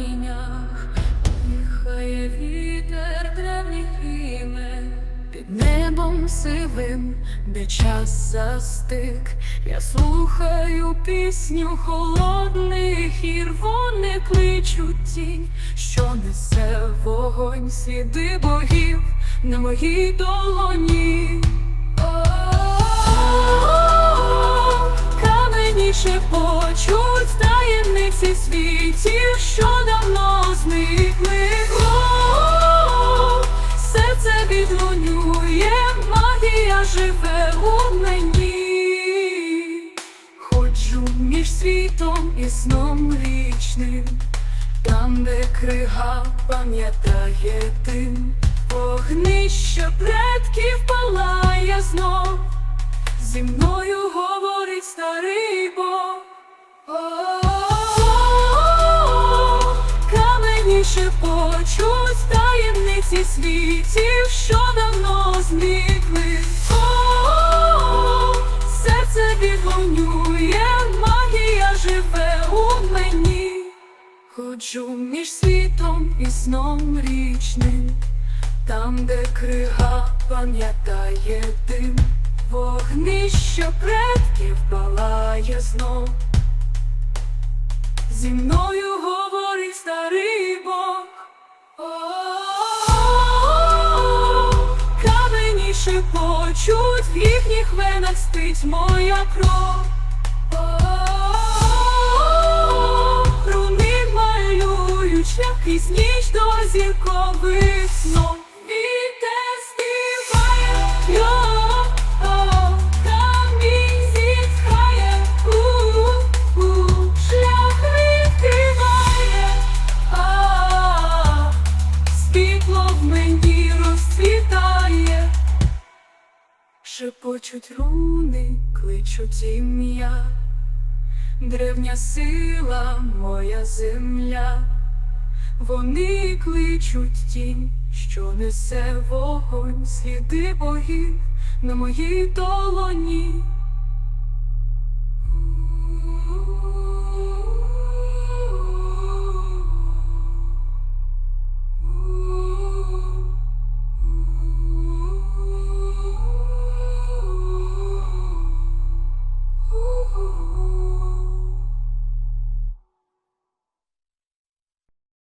камінях, Дихає вітер древніх імен під небом сивим, де час застиг. Я слухаю пісню холодних гір, вони кличуть тінь, що несе вогонь, сліди богів на моїй долоні. Камені шепочуть таємниці світі. Живе у мені. Ходжу між світом і сном вічним, там, де крига пам'ятає тим, вогнище предків палає знов, зі мною говорить старий Бог. Камені шепочуть таємниці світів, що давно зникли. Відлунює, магія живе у мені. Ходжу між світом і сном річним, там, де крига пам'ятає дим, вогнище предків палає знов. Зі мною шепочуть, в їхніх венах спить моя кров. Руни малюють шлях крізь ніч до зіркових снов. Світло в мені розцвітає. Шепочуть руни, кличуть ім'я, древня сила, моя земля, вони кличуть тінь, що несе вогонь, сліди богів на моїй долоні.